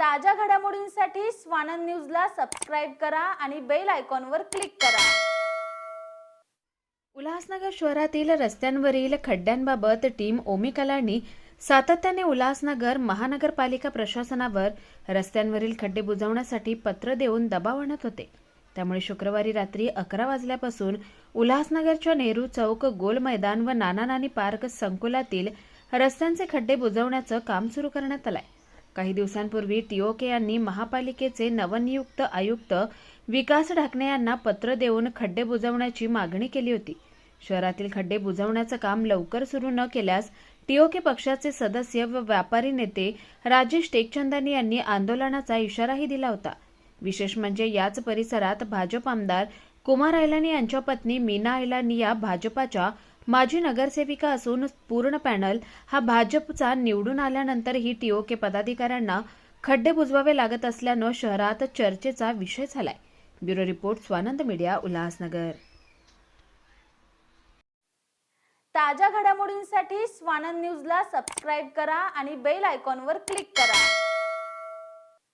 ताज्या घडामोडींसाठी स्वानंद न्यूजला सबस्क्राईब करा आणि बेल आयकॉनवर क्लिक करा. उल्हासनगर शहरातील रस्त्यांवरील खड्ड्यांबाबत टीम ओमिकलांनी सातत्याने उल्हासनगर महानगरपालिका प्रशासनावर रस्त्यांवरील खड्डे बुजवण्यासाठी पत्र देऊन दबाव आणत होते. त्यामुळे शुक्रवारी रात्री अकरा वाजल्यापासून उल्हासनगरच्या नेहरू चौक गोल मैदान व नाना नानी पार्क संकुलातील रस्त्यांचे खड्डे बुजवण्याचं काम सुरू करण्यात आलं आहे काही दिवसांपूर्वी टीओके यांनी महापालिकेचे नवनियुक्त आयुक्त विकास ढाकणे यांना पत्र देऊन खड्डे बुजवण्याची मागणी केली होती. शहरातील खड्डे बुजवण्याचं काम लवकर सुरू न केल्यास टीओके पक्षाचे सदस्य व व्यापारी नेते राजेश टेकचंदानी यांनी आंदोलनाचा इशाराही दिला होता. विशेष म्हणजे याच परिसरात भाजप आमदार कुमार ऐलानी यांच्या पत्नी मीना ऐलानी या भाजपाच्या माजी नगरसेविका असून पूर्ण पॅनल हा भाजपचा निवडून आल्यानंतरही टीओके पदाधिकाऱ्यांना खड्डे बुजवावे लागत असल्यानं शहरात चर्चेचा विषय झालाय. Bureau report Swanand media Ulhasnagar. ताज्या घडामोडींसाठी स्वानंद न्यूजला सबस्क्राईब करा आणि बेल आयकॉनवर क्लिक करा.